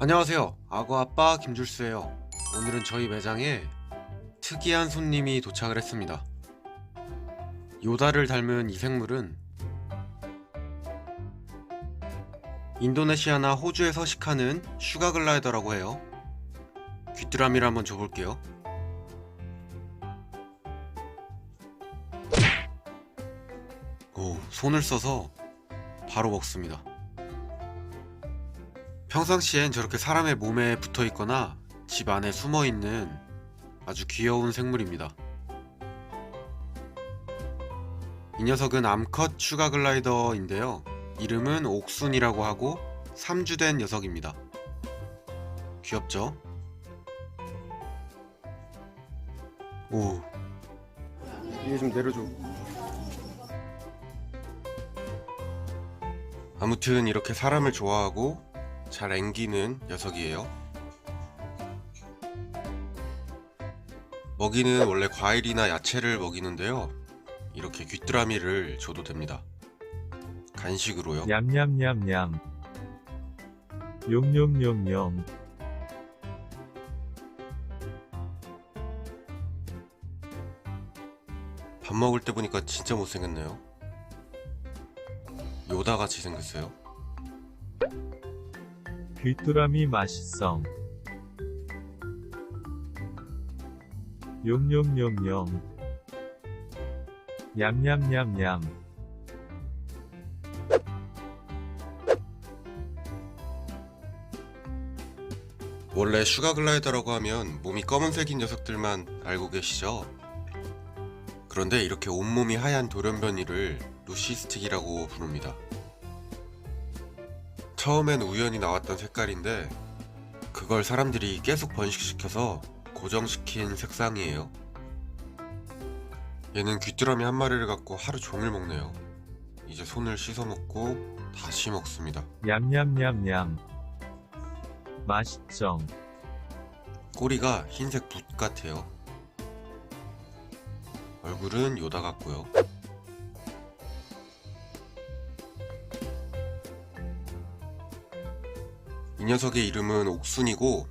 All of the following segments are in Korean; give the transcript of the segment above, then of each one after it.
안녕하세요. 악어 아빠 김줄수예요. 오늘은 저희 매장에 특이한 손님이 도착을 했습니다. 요다를 닮은 이 생물은 인도네시아나 호주에 서식하는 슈가 글라이더라고 해요. 귀뚜라미를 한번 줘볼게요. 오, 손을 써서 바로 먹습니다. 평상시엔 저렇게 사람의 몸에 붙어 있거나 집 안에 숨어 있는 아주 귀여운 생물입니다. 이 녀석은 암컷 슈가 글라이더인데요. 이름은 옥순이라고 하고 3주 된 녀석입니다. 귀엽죠? 오. 이게 좀 내려줘. 아무튼 이렇게 사람을 좋아하고 잘 앵기는 녀석이에요. 먹이는 원래 과일이나 야채를 먹이는데요. 이렇게 귀뚜라미를 줘도 됩니다. 간식으로요. 냠냠냠냠. 용용용용. 밥 먹을 때 보니까 진짜 못생겼네요. 요다 같이 생겼어요. 귀뚜라미 맛있성. 용용용용. 냠냠냠냠. 원래 슈가 글라이더라고 하면 몸이 검은색인 녀석들만 알고 계시죠? 그런데 이렇게 온몸이 하얀 돌연변이를 루시스틱이라고 부릅니다. 처음엔 우연히 나왔던 색깔인데 그걸 사람들이 계속 번식시켜서 고정시킨 색상이에요. 얘는 귀뚜라미 한 마리를 갖고 하루 종일 먹네요. 이제 손을 씻어 먹고 다시 먹습니다. 냠냠냠냠. 맛있정. 꼬리가 흰색 붓 같아요. 얼굴은 요다 같고요. 녀석의 이름은 옥순이고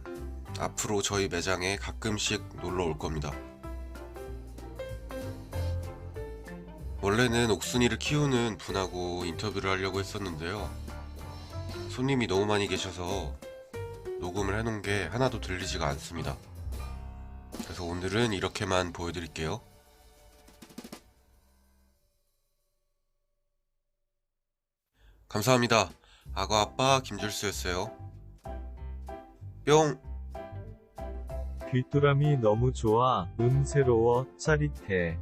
앞으로 저희 매장에 가끔씩 놀러 올 겁니다. 원래는 옥순이를 키우는 분하고 인터뷰를 하려고 했었는데요. 손님이 너무 많이 계셔서 녹음을 해놓은 게 하나도 들리지가 않습니다. 그래서 오늘은 이렇게만 보여드릴게요. 감사합니다. 악어 아빠 김줄수였어요. 뿅! 귀뚜라미 너무 좋아. 음 새로워. 짜릿해.